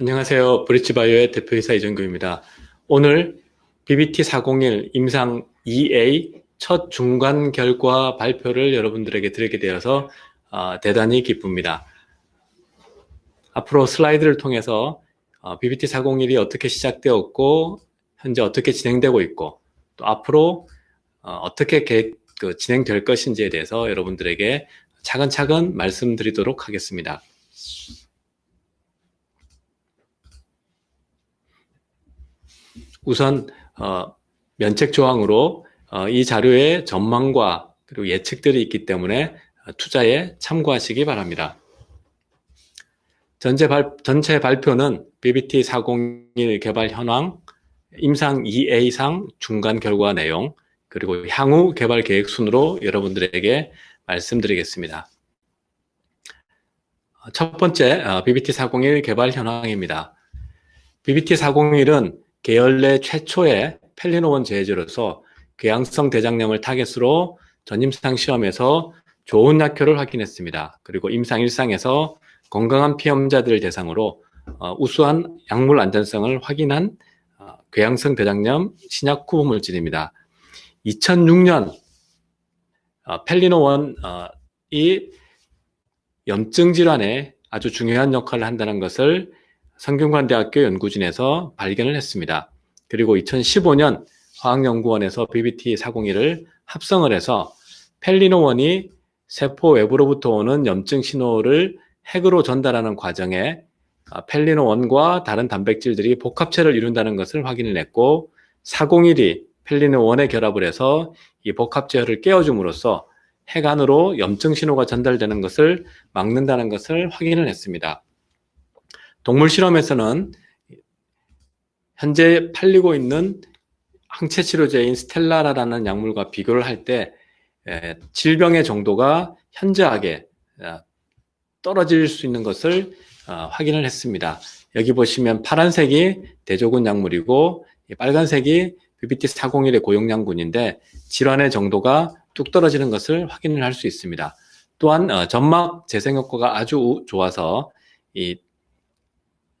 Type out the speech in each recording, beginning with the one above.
안녕하세요. 브리치바이오의 대표이사 이정규입니다. 오늘 BBT401 임상 2A 첫 중간 결과 발표를 여러분들에게 드리게 되어서 어, 대단히 기쁩니다. 앞으로 슬라이드를 통해서 어, BBT401이 어떻게 시작되었고 현재 어떻게 진행되고 있고 또 앞으로 어, 떻게 그 진행될 것인지에 대해서 여러분들에게 차근차근 말씀드리도록 하겠습니다. 우선 어, 면책 조항으로 어, 이 자료의 전망과 그리고 예측들이 있기 때문에 어, 투자에 참고하시기 바랍니다. 전체, 발, 전체 발표는 BBT 401 개발 현황, 임상 2A상 중간 결과 내용, 그리고 향후 개발 계획 순으로 여러분들에게 말씀드리겠습니다. 첫 번째, BBT 401 개발 현황입니다. BBT 401은 계열 내 최초의 펠리노원 제제로서 궤양성 대장염을 타겟으로 전임상 시험에서 좋은 약효를 확인했습니다. 그리고 임상 1상에서 건강한 피험자들을 대상으로 어, 우수한 약물 안전성을 확인한 어, 궤양성 대장염 신약 후보 물질입니다. 2006년 어, 펠리노원이 어, 염증 질환에 아주 중요한 역할을 한다는 것을 성균관대학교 연구진에서 발견을 했습니다. 그리고 2015년 화학연구원에서 BBT401을 합성을 해서 펠리노원이 세포 외부로부터 오는 염증 신호를 핵으로 전달하는 과정에 아, 펠리노원과 다른 단백질들이 복합체를 이룬다는 것을 확인을 했고 401이 펠리노원에 결합을 해서 이 복합체를 깨워줌으로써 핵 안으로 염증 신호가 전달되는 것을 막는다는 것을 확인을 했습니다. 동물 실험에서는 현재 팔리고 있는 항체 치료제인 스텔라라는 약물과 비교를 할 때 질병의 정도가 현저하게 아, 떨어질 수 있는 것을 아, 확인을 했습니다. 여기 보시면 파란색이 대조군 약물이고 빨간색이 BBT401의 고용량군인데 질환의 정도가 뚝 떨어지는 것을 확인을 할 수 있습니다. 또한 어, 점막 재생 효과가 아주 좋아서 이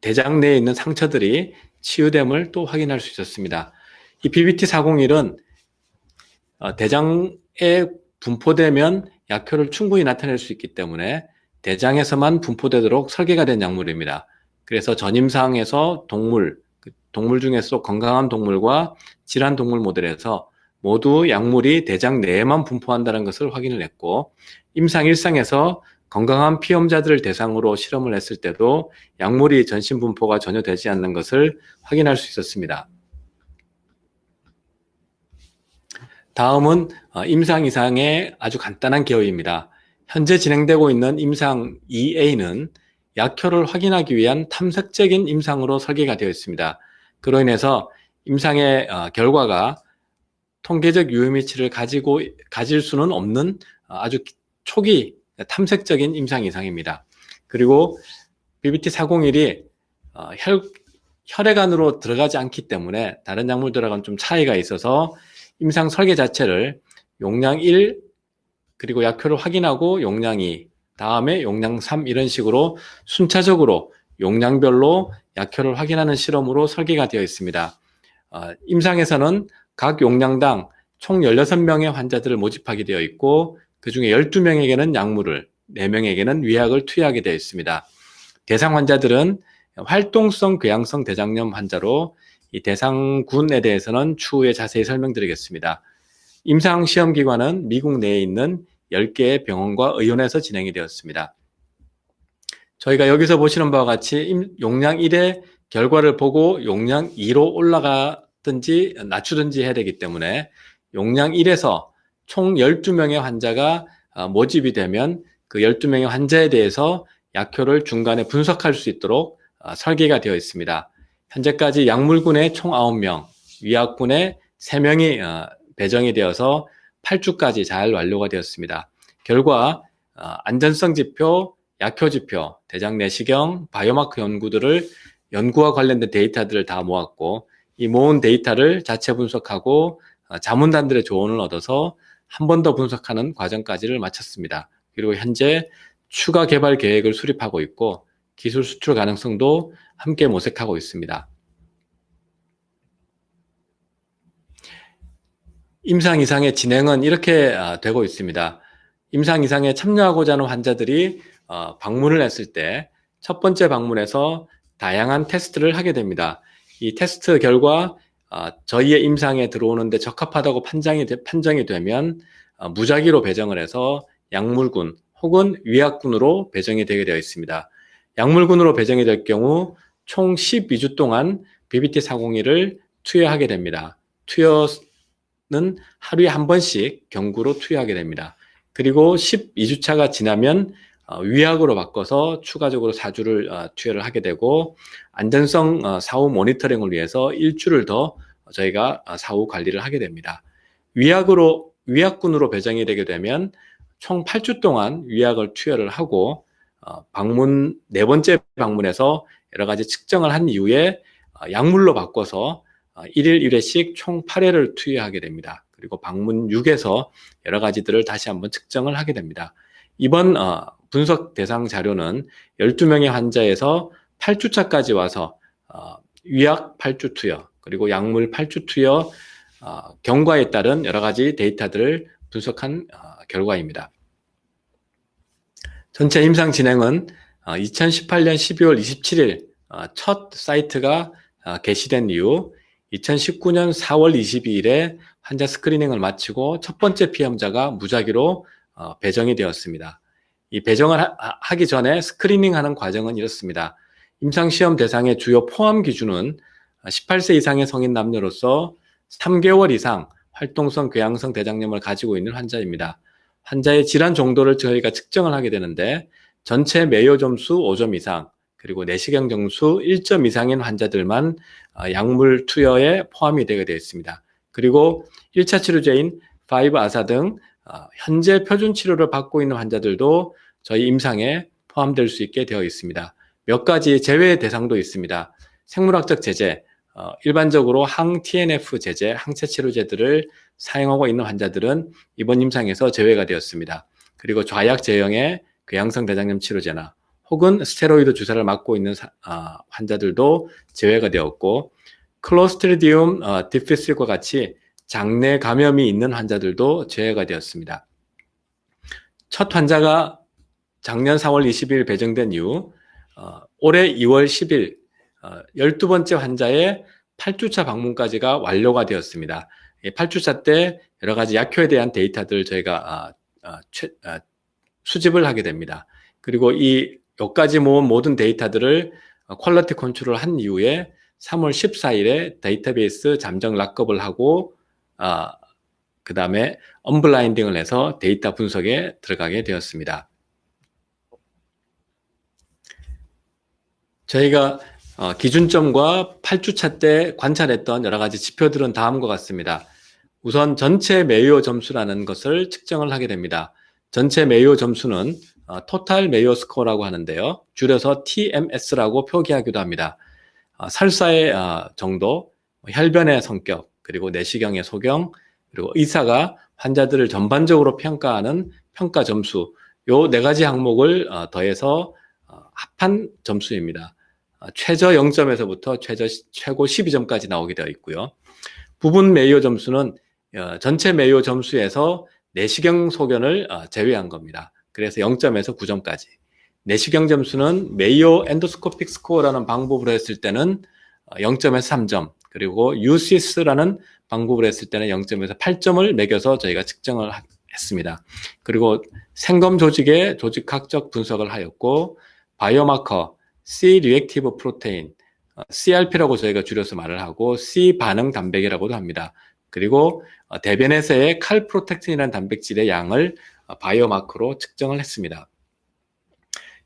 대장 내에 있는 상처들이 치유됨을 또 확인할 수 있었습니다. 이 BBT401은 어, 대장에 분포되면 약효를 충분히 나타낼 수 있기 때문에 대장에서만 분포되도록 설계가 된 약물입니다. 그래서 전임상에서 동물, 그 동물 중에서 건강한 동물과 질환 동물 모델에서 모두 약물이 대장 내에만 분포한다는 것을 확인을 했고 임상 1상에서 건강한 피험자들을 대상으로 실험을 했을 때도 약물이 전신 분포가 전혀 되지 않는 것을 확인할 수 있었습니다. 다음은 어, 임상 이상의 아주 간단한 개요입니다. 현재 진행되고 있는 임상 2A는 약효를 확인하기 위한 탐색적인 임상으로 설계가 되어 있습니다. 그로 인해서 임상의 어, 결과가 통계적 유효미치를 가지고 가질 수는 없는 어, 아주 초기 탐색적인 임상 이상입니다. 그리고 BBT401이 어, 혈, 혈액 안으로 들어가지 않기 때문에 다른 약물들하고는 좀 차이가 있어서 임상 설계 자체를 용량 1 그리고 약효를 확인하고 용량 2 다음에 용량 3 이런 식으로 순차적으로 용량별로 약효를 확인하는 실험으로 설계가 되어 있습니다. 어, 임상에서는 각 용량당 총 16명의 환자들을 모집하게 되어 있고 그 중에 12명에게는 약물을, 4명에게는 위약을 투여하게 되어 있습니다. 대상 환자들은 활동성 궤양성 대장염 환자로 이 대상군에 대해서는 추후에 자세히 설명드리겠습니다. 임상 시험 기관은 미국 내에 있는 10개의 병원과 의원에서 진행이 되었습니다. 저희가 여기서 보시는 바와 같이 용량 1의 결과를 보고 용량 2로 올라가든지 낮추든지 해야 되기 때문에 용량 1에서 총 12명의 환자가 어, 모집이 되면 그 12명의 환자에 대해서 약효를 중간에 분석할 수 있도록 어, 설계가 되어 있습니다. 현재까지 약물군에 총 9명, 위약군에 3명이 어, 배정이 되어서 8주까지 잘 완료가 되었습니다. 결과 안전성 지표, 약효 지표, 대장 내시경, 바이오마크 연구들을 연구와 관련된 데이터들을 다 모았고 이 모은 데이터를 자체 분석하고 자문단들의 조언을 얻어서 한 번 더 분석하는 과정까지를 마쳤습니다. 그리고 현재 추가 개발 계획을 수립하고 있고 기술 수출 가능성도 함께 모색하고 있습니다. 임상 이상의 진행은 이렇게 아, 되고 있습니다. 임상 이상에 참여하고자 하는 환자들이 어, 방문을 했을 때 첫 번째 방문에서 다양한 테스트를 하게 됩니다. 이 테스트 결과 어, 저희의 임상에 들어오는데 적합하다고 판정이, 판정이 되면 어, 무작위로 배정을 해서 약물군 혹은 위약군으로 배정이 되게 되어 있습니다. 약물군으로 배정이 될 경우 총 12주 동안 BBT401을 투여하게 됩니다. 투여는 하루에 한 번씩 경구로 투여하게 됩니다. 그리고 12주차가 지나면 어, 위약으로 바꿔서 추가적으로 4주를 어, 투여를 하게 되고 안전성 어, 사후 모니터링을 위해서 일주를 더 저희가 사후 관리를 하게 됩니다. 위약으로 위약군으로 배정이 되게 되면 총 8주 동안 위약을 투여를 하고 방문 네 번째 방문에서 여러 가지 측정을 한 이후에 약물로 바꿔서 1일 1회씩 총 8회를 투여하게 됩니다. 그리고 방문 6에서 여러 가지들을 다시 한번 측정을 하게 됩니다. 이번 분석 대상 자료는 12명의 환자에서 8주차까지 와서 어, 위약 8주 투여 그리고 약물 8주 투여 어, 경과에 따른 여러 가지 데이터들을 분석한 어, 결과입니다. 전체 임상 진행은 2018년 12월 27일 첫 사이트가 게시된 이후 2019년 4월 22일에 환자 스크리닝을 마치고 첫 번째 피험자가 무작위로 배정이 되었습니다. 이 배정을 하, 기 전에 스크리닝 하는 과정은 이렇습니다. 임상시험 대상의 주요 포함 기준은 18세 이상의 성인 남녀로서 3개월 이상 활동성 궤양성 대장염을 가지고 있는 환자입니다. 환자의 질환 정도를 저희가 측정을 하게 되는데 전체 매요 점수 5점 이상 그리고 내시경 점수 1점 이상인 환자들만 어, 약물 투여에 포함이 되게 되어 있습니다. 그리고 1차 치료제인 5아사 등 어, 현재 표준 치료를 받고 있는 환자들도 저희 임상에 포함될 수 있게 되어 있습니다. 몇 가지 제외 대상도 있습니다. 생물학적 제재, 어, 일반적으로 항 TNF 제재, 항체 치료제들을 사용하고 있는 환자들은 이번 임상에서 제외가 되었습니다. 그리고 좌약 제형의 궤양성 대장염 치료제나 혹은 스테로이드 주사를 맞고 있는 사, 어, 환자들도 제외가 되었고 클로스트리디움 어, 디피실과 같이 장내 감염이 있는 환자들도 제외가 되었습니다. 첫 환자가 작년 4월 20일 배정된 이후 어, 올해 2월 10일 어, 12번째 환자의 8주차 방문까지가 완료가 되었습니다. 8주차 때 여러 가지 약효에 대한 데이터들 저희가 어, 어, 최, 어, 수집을 하게 됩니다. 그리고 이 여기까지 모은 모든 데이터들을 퀄러티 컨트롤 한 이후에 3월 14일에 데이터베이스 잠정 락업을 하고 아, 그 다음에 언블라인딩을 해서 데이터 분석에 들어가게 되었습니다. 저희가 어, 기준점과 8주차 때 관찰했던 여러 가지 지표들은 다음과 같습니다. 우선 전체 메이오 점수라는 것을 측정을 하게 됩니다. 전체 메이오 점수는 어, 토탈 메이오 스코어라고 하는데요. 줄여서 TMS라고 표기하기도 합니다. 어, 살사의 어, 정도, 혈변의 성격, 그리고 내시경의 소경, 그리고 의사가 환자들을 전반적으로 평가하는 평가 점수, 요 네 가지 항목을 어, 더해서 어, 합한 점수입니다. 어, 최저 0점에서부터 최저, 최고 12점까지 나오게 되어 있고요. 부분 메이오 점수는 전체 메이오 점수에서 내시경 소견을 제외한 겁니다. 그래서 0점에서 9점까지. 내시경 점수는 메이오 엔도스코픽 스코어라는 방법으로 했을 때는 0점에서 3점, 그리고 UCS라는 방법을 했을 때는 0점에서 8점을 매겨서 저희가 측정을 했습니다. 그리고 생검 조직의 조직학적 분석을 하였고 바이오마커 C 리액티브 프로테인 CRP라고 저희가 줄여서 말을 하고 C 반응 단백이라고도 합니다. 그리고 어, 대변에서의 칼 프로텍틴이라는 단백질의 양을 어, 바이오마커로 측정을 했습니다.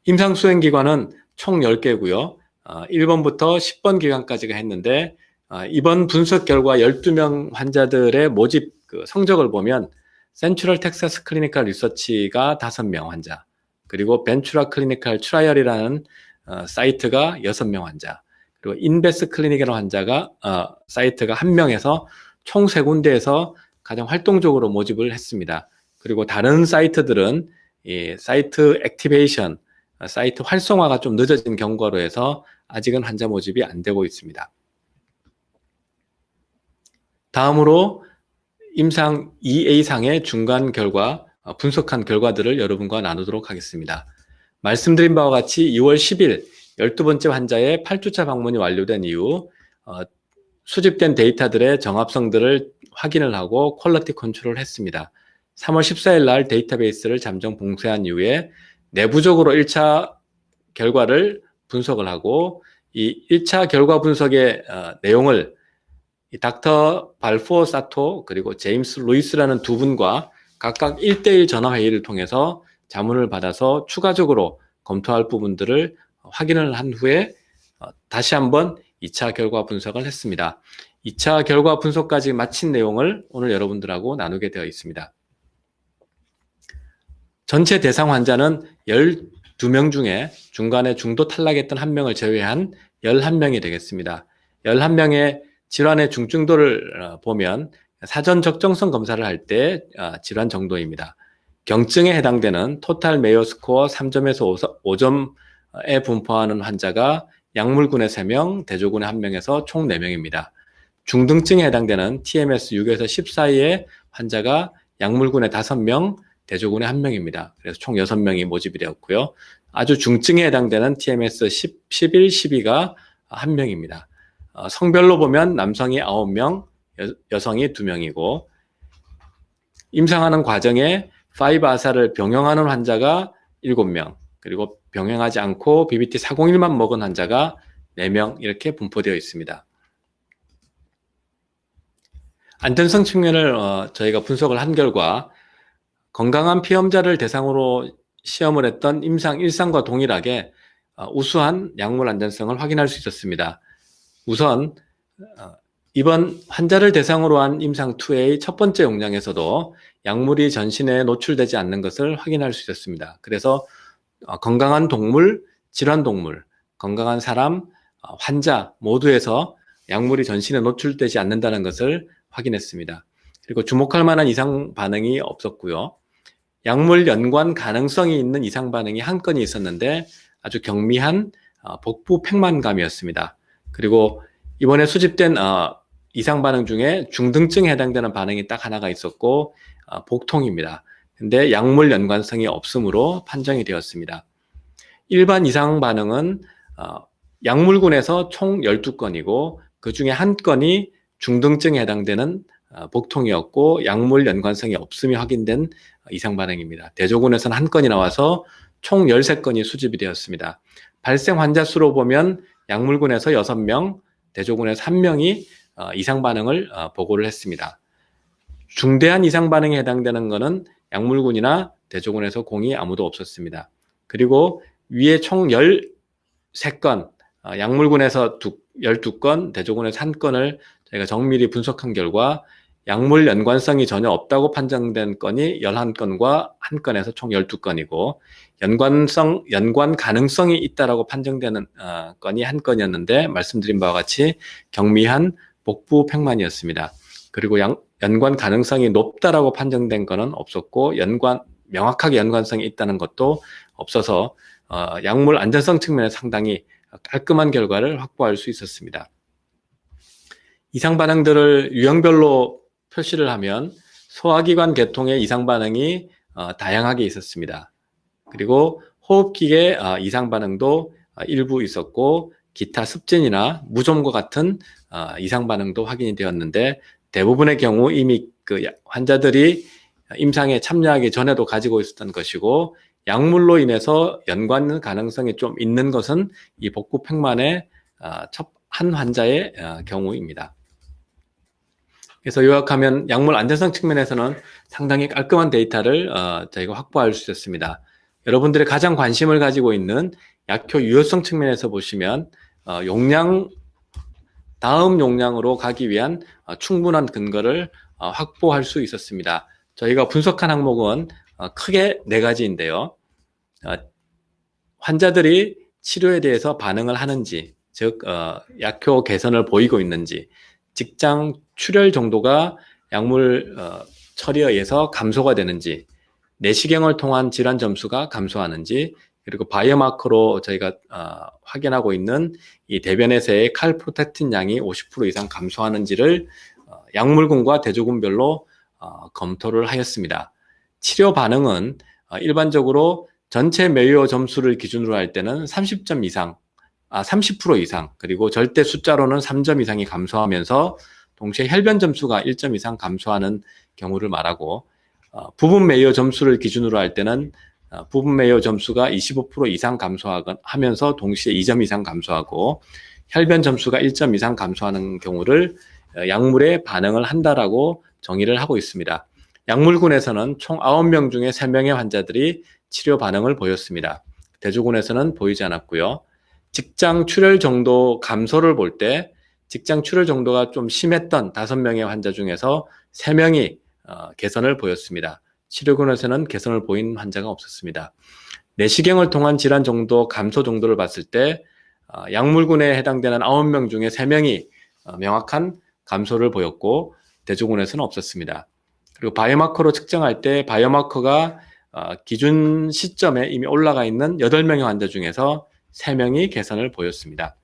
임상 수행 기관은 총 10개고요. 1번부터 어, 10번 기간까지가 했는데 아, 이번 분석 결과 12명 환자들의 모집 그 성적을 보면 센츄럴 텍사스 클리니컬 리서치가 5명 환자, 그리고 벤츄라 클리니컬 트라이얼이라는 어, 사이트가 6명 환자, 그리고 인베스 클리닉이라는 환자가 어, 사이트가 1명에서 총 3군데에서 가장 활동적으로 모집을 했습니다. 그리고 다른 사이트들은 이 사이트 액티베이션, 어, 사이트 활성화가 좀 늦어진 경과로 해서 아직은 환자 모집이 안 되고 있습니다. 다음으로 임상 2A상의 중간 결과, 어, 분석한 결과들을 여러분과 나누도록 하겠습니다. 말씀드린 바와 같이 2월 10일 12번째 환자의 8주차 방문이 완료된 이후 어, 수집된 데이터들의 정합성들을 확인을 하고 퀄러티 컨트롤을 했습니다. 3월 14일 날 데이터베이스를 잠정 봉쇄한 이후에 내부적으로 1차 결과를 분석을 하고 이 1차 결과 분석의 어, 내용을 이 닥터 발포 사토 그리고 제임스 루이스라는 두 분과 각각 1대1 전화 회의를 통해서 자문을 받아서 추가적으로 검토할 부분들을 확인을 한 후에 어, 다시 한번 2차 결과 분석을 했습니다. 2차 결과 분석까지 마친 내용을 오늘 여러분들하고 나누게 되어 있습니다. 전체 대상 환자는 12명 중에 중간에 중도 탈락했던 한 명을 제외한 11명이 되겠습니다. 11명의 질환의 중증도를 어, 보면 사전 적정성 검사를 할때 어, 질환 정도입니다. 경증에 해당되는 토탈 메이어 스코어 3점에서 5점에 분포하는 환자가 약물군의 3명, 대조군의 1명에서 총 4명입니다. 중등증에 해당되는 TMS 6에서 10 사이의 환자가 약물군의 5명, 대조군의 1명입니다. 그래서 총 6명이 모집이 되었고요. 아주 중증에 해당되는 TMS 10, 11, 12가 1명입니다. 어, 성별로 보면 남성이 9명, 여, 성이 2명이고 임상하는 과정에 파이브아사를 병행하는 환자가 7명, 그리고 병행하지 않고 BBT 401만 먹은 환자가 4명 이렇게 분포되어 있습니다. 안전성 측면을 어, 저희가 분석을 한 결과 건강한 피험자를 대상으로 시험을 했던 임상 1상과 동일하게 어, 우수한 약물 안전성을 확인할 수 있었습니다. 우선 어, 이번 환자를 대상으로 한 임상 2의 첫 번째 용량에서도 약물이 전신에 노출되지 않는 것을 확인할 수 있었습니다. 그래서 어, 건강한 동물, 질환 동물, 건강한 사람, 어, 환자 모두에서 약물이 전신에 노출되지 않는다는 것을 확인했습니다. 그리고 주목할 만한 이상 반응이 없었고요. 약물 연관 가능성이 있는 이상 반응이 한 건이 있었는데 아주 경미한 어, 복부 팽만감이었습니다. 그리고 이번에 수집된 이상 반응 중에 중등증에 해당되는 반응이 딱 하나가 있었고 어, 복통입니다. 근데 약물 연관성이 없으므로 판정이 되었습니다. 일반 이상 반응은 어, 약물군에서 총 12건이고 그 중에 한 건이 중등증에 해당되는 어, 복통이었고 약물 연관성이 없음이 확인된 이상 반응입니다. 대조군에서는 한 건이 나와서 총 13건이 수집이 되었습니다. 발생 환자 수로 보면 약물군에서 6명, 대조군에서 1명이 이상 반응을 보고를 했습니다. 중대한 이상 반응에 해당되는 것은 약물군이나 대조군에서 공이 아무도 없었습니다. 그리고 위에 총 13건, 어, 약물군에서 12건, 대조군에서 1건을 저희가 정밀히 분석한 결과 약물 연관성이 전혀 없다고 판정된 건이 11건과 1건에서 총 12건이고 연관성, 연관 가능성이 있다라고 판정되는 어, 건이 1건이었는데 말씀드린 바와 같이 경미한 복부 팽만이었습니다. 그리고 양, 연관 가능성이 높다라고 판정된 것은 없었고 연관 명확하게 연관성이 있다는 것도 없어서 어, 약물 안전성 측면에 상당히 깔끔한 결과를 확보할 수 있었습니다. 이상 반응들을 유형별로 표시를 하면 소화기관 계통의 이상 반응이 어, 다양하게 있었습니다. 그리고 호흡기계 어, 이상 반응도 어, 일부 있었고 기타 습진이나 무좀과 같은 어, 이상 반응도 확인이 되었는데 대부분의 경우 이미 그 환자들이 임상에 참여하기 전에도 가지고 있었던 것이고 약물로 인해서 연관 가능성이 좀 있는 것은 이 복부 팽만의 어, 첫한 환자의 어, 경우입니다. 그래서 요약하면 약물 안전성 측면에서는 상당히 깔끔한 데이터를 어, 저희가 확보할 수 있었습니다. 여러분들의 가장 관심을 가지고 있는 약효 유효성 측면에서 보시면 용량 다음 용량으로 가기 위한 어, 충분한 근거를 어, 확보할 수 있었습니다. 저희가 분석한 항목은 어, 크게 네 가지인데요. 환자들이 치료에 대해서 반응을 하는지, 즉 약효 개선을 보이고 있는지, 직장 출혈 정도가 약물 처리에 의해서 감소가 되는지, 내시경을 통한 질환 점수가 감소하는지, 그리고 바이오마커로 저희가 어, 확인하고 있는 이 대변에서의 칼 프로텍틴 양이 50% 이상 감소하는지를 어, 약물군과 대조군별로 어, 검토를 하였습니다. 치료 반응은 어, 일반적으로 전체 메이어 점수를 기준으로 할 때는 30점 이상, 아, 30% 이상, 그리고 절대 숫자로는 3점 이상이 감소하면서 동시에 혈변 점수가 1점 이상 감소하는 경우를 말하고, 어, 부분 메이어 점수를 기준으로 할 때는 어, 부분 메이어 점수가 25% 이상 감소하면서 동시에 2점 이상 감소하고, 혈변 점수가 1점 이상 감소하는 경우를 어, 약물에 반응을 한다라고 정의를 하고 있습니다. 약물군에서는 총 9명 중에 3명의 환자들이 치료 반응을 보였습니다. 대조군에서는 보이지 않았고요. 직장 출혈 정도 감소를 볼 때 직장 출혈 정도가 좀 심했던 5명의 환자 중에서 3명이 어, 개선을 보였습니다. 치료군에서는 개선을 보인 환자가 없었습니다. 내시경을 통한 질환 정도 감소 정도를 봤을 때 어, 약물군에 해당되는 9명 중에 3명이 어, 명확한 감소를 보였고 대조군에서는 없었습니다. 그리고 바이오마커로 측정할 때 바이오마커가 어, 기준 시점에 이미 올라가 있는 8명의 환자 중에서 3명이 개선을 보였습니다.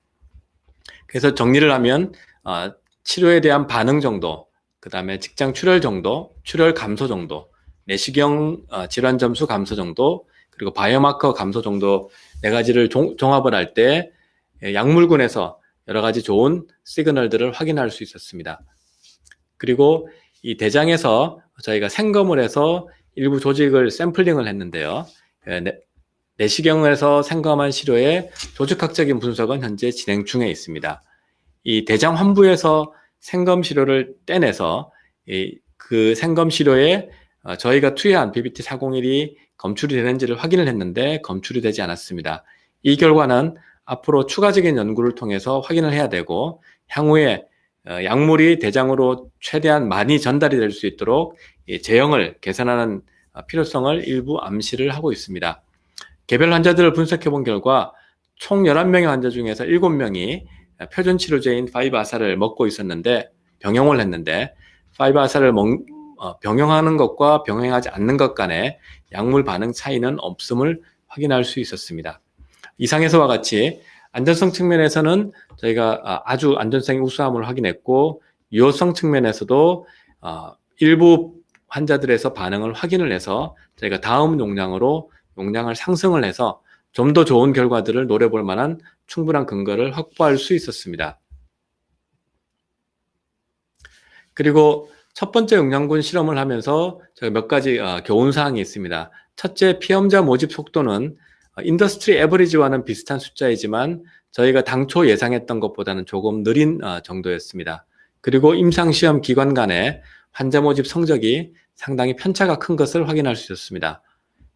그래서 정리를 하면 어, 치료에 대한 반응 정도, 그 다음에 직장 출혈 정도, 출혈 감소 정도, 내시경 어, 질환 점수 감소 정도, 그리고 바이오마커 감소 정도 네 가지를 종, 합을 할 때 약물군에서 여러 가지 좋은 시그널들을 확인할 수 있었습니다. 그리고 이 대장에서 저희가 생검을 해서 일부 조직을 샘플링을 했는데요. 예, 내시경에서 생검한 시료의 조직학적인 분석은 현재 진행 중에 있습니다. 이 대장 환부에서 생검 시료를 떼내서 그 생검 시료에 어, 저희가 투여한 BBT 401이 검출이 되는지를 확인을 했는데 검출이 되지 않았습니다. 이 결과는 앞으로 추가적인 연구를 통해서 확인을 해야 되고 향후에 어, 약물이 대장으로 최대한 많이 전달이 될 수 있도록 제형을 개선하는 어, 필요성을 일부 암시를 하고 있습니다. 개별 환자들을 분석해 본 결과 총 11명의 환자 중에서 7명이 표준 치료제인 파이바사를 먹고 있었는데 병용을 했는데 파이바사를 먹, 어, 병용하는 것과 병용하지 않는 것 간의 약물 반응 차이는 없음을 확인할 수 있었습니다. 이상에서와 같이 안전성 측면에서는 저희가 아, 아주 안전성이 우수함을 확인했고 유효성 측면에서도 어, 일부 환자들에서 반응을 확인을 해서 저희가 다음 용량으로 용량을 상승을 해서 좀 더 좋은 결과들을 노려볼 만한 충분한 근거를 확보할 수 있었습니다. 그리고 첫 번째 용량군 실험을 하면서 저희 몇 가지 어, 교훈 사항이 있습니다. 첫째, 피험자 모집 속도는 인더스트리 에버리지와는 비슷한 숫자이지만 저희가 당초 예상했던 것보다는 조금 느린 어, 정도였습니다. 그리고 임상시험 기관 간의 환자 모집 성적이 상당히 편차가 큰 것을 확인할 수 있었습니다.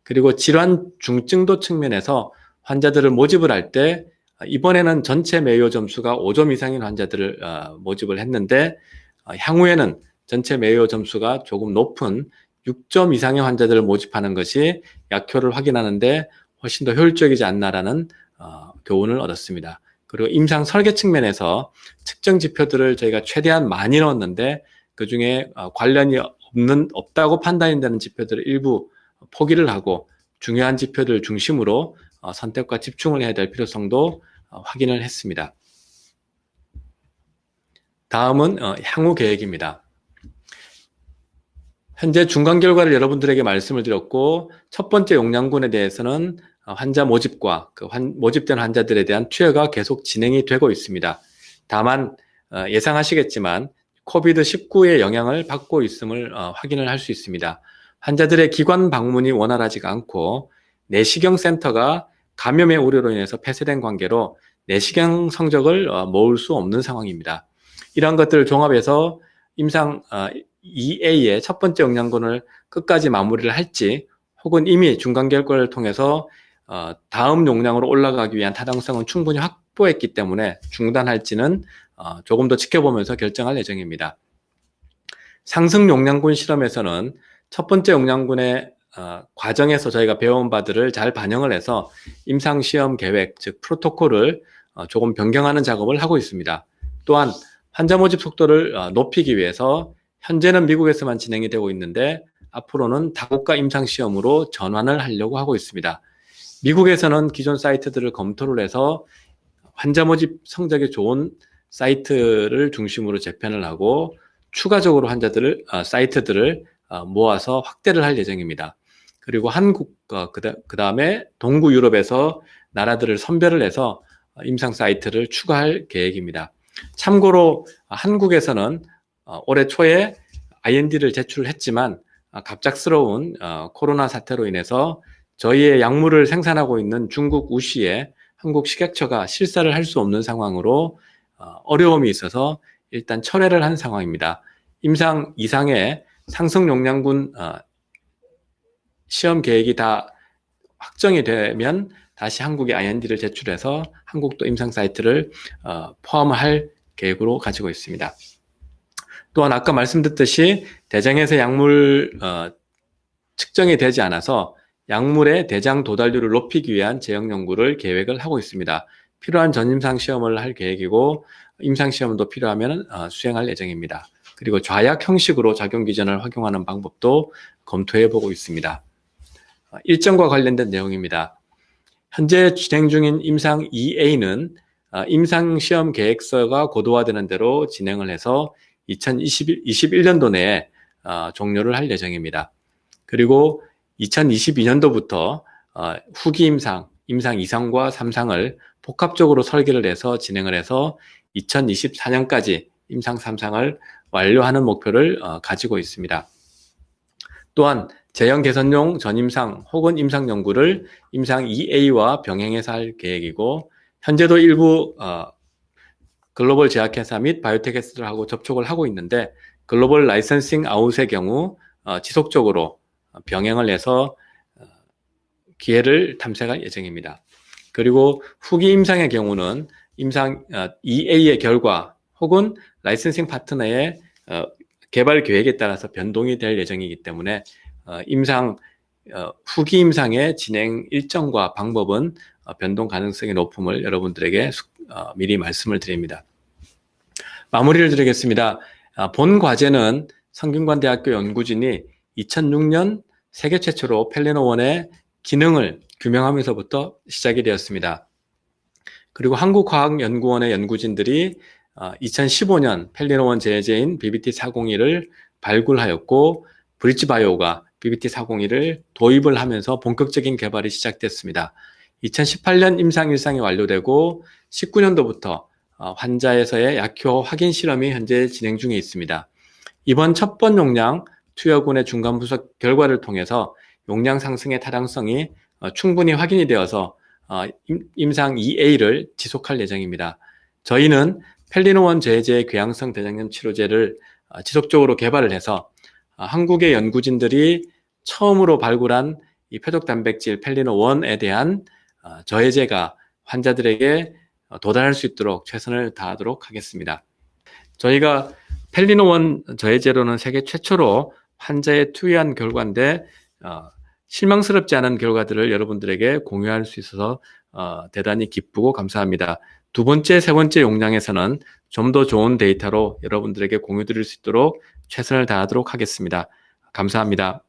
그리고 질환 중증도 측면에서 환자들을 모집을 할 때 이번에는 전체 메이오 점수가 5점 이상인 환자들을 어, 모집을 했는데 어, 향후에는 전체 메이오 점수가 조금 높은 6점 이상의 환자들을 모집하는 것이 약효를 확인하는데 훨씬 더 효율적이지 않나라는 어, 교훈을 얻었습니다. 그리고 임상 설계 측면에서 측정 지표들을 저희가 최대한 많이 넣었는데 그 중에 어, 관련이 없는 없다고 판단이 되는 지표들을 일부 포기를 하고 중요한 지표들 중심으로 어, 선택과 집중을 해야 될 필요성도 어, 확인을 했습니다. 다음은 어, 향후 계획입니다. 현재 중간 결과를 여러분들에게 말씀을 드렸고 첫 번째 용량군에 대해서는 어, 환자 모집과 그 환, 모집된 환자들에 대한 투여가 계속 진행이 되고 있습니다. 다만 어, 예상하시겠지만 코비드 19의 영향을 받고 있음을 어, 확인을 할 수 있습니다. 환자들의 기관 방문이 원활하지가 않고 내시경 센터가 감염의 우려로 인해서 폐쇄된 관계로 내시경 성적을 모을 수 없는 상황입니다. 이러한 것들을 종합해서 임상 2A의 첫 번째 영양군을 끝까지 마무리를 할지 혹은 이미 중간 결과를 통해서 어, 다음 용량으로 올라가기 위한 타당성은 충분히 확보했기 때문에 중단할지는 어, 조금 더 지켜보면서 결정할 예정입니다. 상승 용량군 실험에서는 첫 번째 용량군의 어, 과정에서 저희가 배운 바들을 잘 반영을 해서 임상 시험 계획, 즉 프로토콜을 어, 조금 변경하는 작업을 하고 있습니다. 또한 환자 모집 속도를 어, 높이기 위해서 현재는 미국에서만 진행이 되고 있는데 앞으로는 다국가 임상시험으로 전환을 하려고 하고 있습니다. 미국에서는 기존 사이트들을 검토를 해서 환자 모집 성적이 좋은 사이트를 중심으로 재편을 하고 추가적으로 환자들을 아, 사이트들을 아, 모아서 확대를 할 예정입니다. 그리고 한국 어, 그다, 그다음에 동구 유럽에서 나라들을 선별을 해서 임상 사이트를 추가할 계획입니다. 참고로 한국에서는 어, 올해 초에 IND를 제출했지만 아, 갑작스러운 어, 코로나 사태로 인해서 저희의 약물을 생산하고 있는 중국 우시에 한국 식약처가 실사를 할 수 없는 상황으로 어, 어려움이 있어서 일단 철회를 한 상황입니다. 임상 이상의 상승 용량군 어, 시험 계획이 다 확정이 되면 다시 한국에 IND를 제출해서 한국도 임상 사이트를 어, 포함할 계획으로 가지고 있습니다. 또한 아까 말씀드렸듯이 대장에서 약물 어, 측정이 되지 않아서 약물의 대장 도달률을 높이기 위한 제형 연구를 계획을 하고 있습니다. 필요한 전임상 시험을 할 계획이고 임상 시험도 필요하면 어, 수행할 예정입니다. 그리고 좌약 형식으로 작용 기전을 활용하는 방법도 검토해 보고 있습니다. 어, 일정과 관련된 내용입니다. 현재 진행 중인 임상 2A는 어, 임상 시험 계획서가 고도화되는 대로 진행을 해서 2021년도 내에 어, 종료를 할 예정입니다. 그리고 2022년도부터 어, 후기 임상, 임상 2상과 3상을 복합적으로 설계를 해서 진행을 해서 2024년까지 임상 3상을 완료하는 목표를 어, 가지고 있습니다. 또한 제형 개선용 전임상 혹은 임상 연구를 임상 2A와 병행해서 할 계획이고 현재도 일부 어, 글로벌 제약회사 및 바이오텍 회사들하고 접촉을 하고 있는데 글로벌 라이선싱 아웃의 경우 어, 지속적으로 병행을 해서 어, 기회를 탐색할 예정입니다. 그리고 후기 임상의 경우는 임상 2A의 어, 결과 혹은 라이선싱 파트너의 어, 개발 계획에 따라서 변동이 될 예정이기 때문에 임상 후기 임상의 진행 일정과 방법은 변동 가능성이 높음을 여러분들에게 미리 말씀을 드립니다. 마무리를 드리겠습니다. 본 과제는 성균관대학교 연구진이 2006년 세계 최초로 펠리노원의 기능을 규명하면서부터 시작이 되었습니다. 그리고 한국과학연구원의 연구진들이 2015년 어, 펠리노원 제제인 BBT401을 발굴하였고 브릿지바이오가 BBT401을 도입을 하면서 본격적인 개발이 시작됐습니다. 2018년 임상 일상이 완료되고 19년도부터 어, 환자에서의 약효 확인 실험이 현재 진행 중에 있습니다. 이번 첫 번 용량 투여군의 중간 분석 결과를 통해서 용량 상승의 타당성이 어, 충분히 확인이 되어서 어, 임상 2A를 지속할 예정입니다. 저희는 펠리노원 제제 궤양성 대장염 치료제를 어, 지속적으로 개발을 해서 한국의 연구진들이 처음으로 발굴한 이 표적 단백질 펠리노원에 대한 저해제가 환자들에게 도달할 수 있도록 최선을 다하도록 하겠습니다. 저희가 펠리노원 저해제로는 세계 최초로 환자에 투여한 결과인데 어, 실망스럽지 않은 결과들을 여러분들에게 공유할 수 있어서 어, 대단히 기쁘고 감사합니다. 두 번째, 세 번째 용량에서는 좀 더 좋은 데이터로 여러분들에게 공유 드릴 수 있도록 최선을 다하도록 하겠습니다. 감사합니다.